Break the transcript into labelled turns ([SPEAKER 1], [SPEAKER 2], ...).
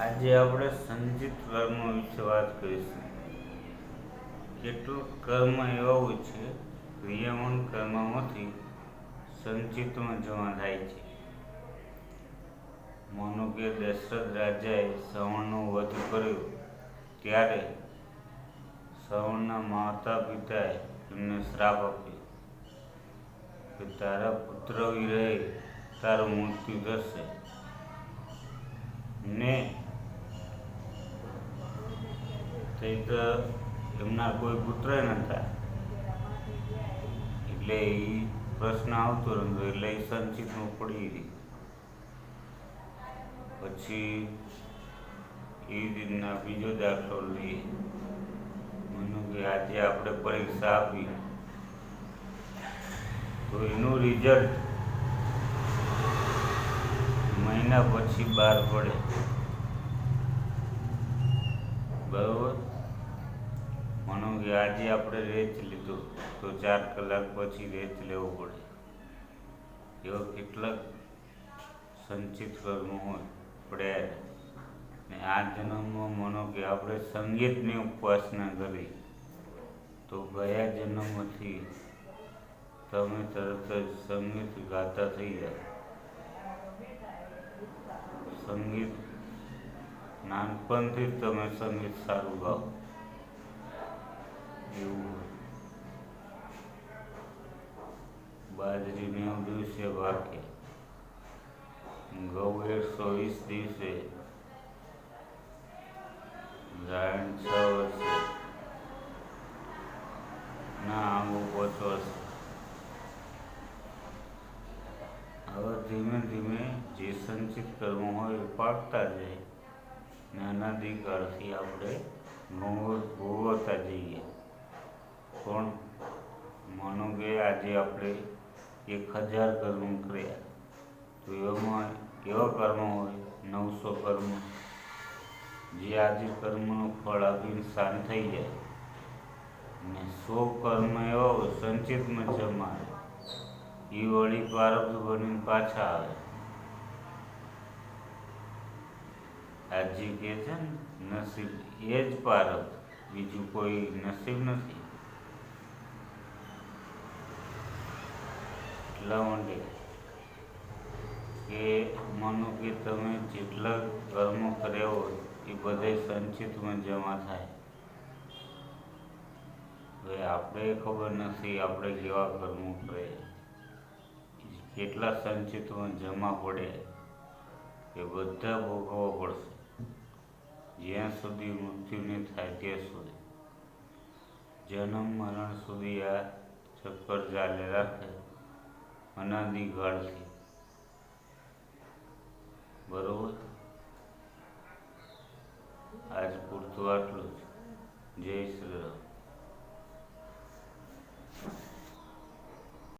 [SPEAKER 1] આજે આપણે સંચિત કર્મ વિશે વાત કરીશું. કેટલું કર્મ એવા છે ક્રિયામાન કર્મમાંથી સંચિતમાં જમા થાય છે. માનો કે દશરથ રાજાએ શ્રવણનો વધ કર્યો, ત્યારે શ્રવણના માતા પિતાએ એમને શ્રાપ આપ્યો કે તારા પુત્ર વિરહે, તારું મૃત્યુ થશે. ને તે તો એમના કોઈ પુત્ર નહોતા એટલે એ પ્રશ્ન આવતો રહ્યો, એટલે એ સંચિતમાં પડી રહી. પછી એ રીતના બીજો દાખલો લઈએ. મને કે આજે આપણે પરીક્ષા આપી તો એનું રિઝલ્ટ મહિના પછી બહાર પડે. બરોબર? કે આજે આપણે રેચ લીધો તો ચાર કલાક પછી રેચ લેવો પડે. એવા કેટલાક સંચિત કર્મ હોય, પડ્યા ને આ જન્મમાં માનો કે આપણે સંગીતની ઉપાસના કરી. તો ગયા જન્મથી તમે તરત જ સંગીત ગાતા થઈ જાય. સંગીત નાનપણથી તમે સંગીત સારું ગાઓ એવું હોય બાજરી નેવ દિવસે વાકે. ઘઉં એકસો વીસ દિવસે ગાયન છ વર્ષે ના આંબુ પાંચ વર્ષે હવે ધીમે ધીમે જે સંચિત કર્મ હોય એ પાકતા જાય. નાના દિકાળથી આપણે ભોગવતા જઈએ. પણ માનો કે આજે આપણે એક હજાર કર્મ કર્યા. તો એમાં એવા કર્મ હોય? નવસો કર્મ. જે આજે કર્મનું ફળ આપીને શાંત થઈ જાય. ને સો કર્મ એવા હોય, સંચિતમાં જમા એ વળી પ્રારબ્ધ બનીને પાછા આવે. આજે કહે છે ને, નસીબ એ જ પ્રારબ્ધ બીજું કોઈ નસીબ નથી. એટલા માટે કે માનો કે તમે જેટલા કર્મ કર્યા હોય, એ બધે સંચિતમાં જમા થાય. હવે આપણે ખબર નથી આપણે કેવા કર્મો કરે કેટલા સંચિતમાં જમા પડે, એ બધા ભોગવવા પડશે. જ્યાં સુધી મૃત્યુ નહીં થાય ત્યાં સુધી. જન્મ મરણ સુધી આ ચક્કર ચાલે રાખે. અનાદિકાળથી બરોબર? આજ પૂરતું આટલું જ. જય શ્રી રામ.